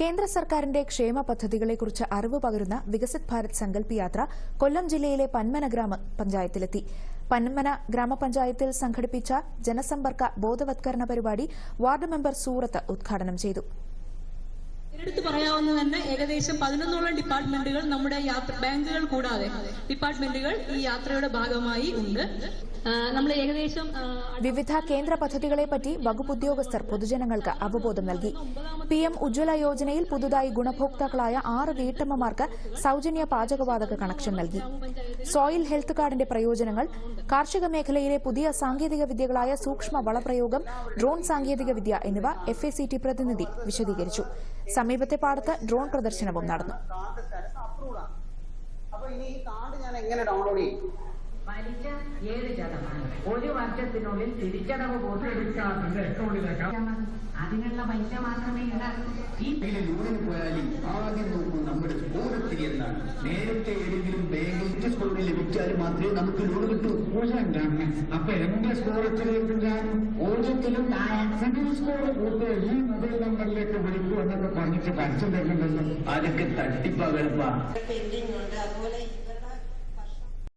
കേന്ദ്ര സർക്കാരിന്റെ ക്ഷേമ പദ്ധതികളെക്കുറിച്ച് അറിവ് പകരുന്ന വികസിത് ഭാരത് സങ്കല്പ് യാത്ര കൊല്ലം ജില്ലയിലെ പന്മന ഗ്രാമപഞ്ചായത്തിലെത്തി പന്മന ഗ്രാമപഞ്ചായത്തിൽ സംഘടിപ്പിച്ച ജനസമ്പർക്ക ബോധവത്കരണ പരിപാടി വാർഡ് മെമ്പർ സൂറത്ത് ഉദ്ഘാടനം ചെയ്തു. പറയാവുന്ന തന്നെ ഏകദേശം പതിനൊന്നോളം ഡിപ്പാർട്ട്മെന്റുകൾ നമ്മുടെ യാത്ര ബാങ്കുകൾ കൂടാതെ ഡിപ്പാർട്ട്മെന്റുകൾ ഈ യാത്രയുടെ ഭാഗമായി ഉണ്ട്. നമ്മൾ ഏകദേശം വിവിധ കേന്ദ്ര പദ്ധതികളെപ്പറ്റി വകുപ്പ് ഉദ്യോഗസ്ഥർ പൊതുജനങ്ങൾക്ക് അവബോധം നൽകി. പി എം ഉജ്ജ്വല യോജനയിൽ പുതുതായി ഗുണഭോക്താക്കളായ ആറ് വീട്ടമ്മമാർക്ക് സൌജന്യ പാചകവാതക കണക്ഷൻ നൽകി. സോയിൽ ഹെൽത്ത് കാർഡിന്റെ പ്രയോജനങ്ങൾ കാർഷിക മേഖലയിലെ പുതിയ സാങ്കേതിക വിദ്യകളായ സൂക്ഷ്മ വളപ്രയോഗം ഡ്രോൺ സാങ്കേതിക വിദ്യ എന്നിവ എഫ് എ സി ടി പ്രതിനിധി വിശദീകരിച്ചു. സമീപത്തെ പാടത്ത് ഡ്രോൺ പ്രദർശനവും നടന്നു. പലിശ ഏഴ് ശതമാനം ഒരു വർഷത്തിനുള്ളിൽ തിരിച്ചടവ് പോലും അതിനുള്ള പൈസ മാത്രമേ ഈ ലോണിന് പോയാലും എന്നാണ്. നേരത്തെ ഏതെങ്കിലും ബാങ്കിൽ സ്കോർ ലഭിച്ചാൽ മാത്രമേ നമുക്ക് ലോൺ കിട്ടൂ. അപ്പൊ എന്റെ സ്കോർ എത്രയായിരിക്കും ഞാൻ സിവിൽ സ്കോർ കൂട്ടുക ഈ മൊബൈൽ നമ്പറിലേക്ക് വിളിക്കൂ എന്നൊക്കെ പറഞ്ഞിട്ട് പരസ്യം തരുന്നുണ്ടല്ലോ അതൊക്കെ തട്ടിപ്പാ വെളുപ്പാ പെൻഡിംഗ് ഉണ്ട്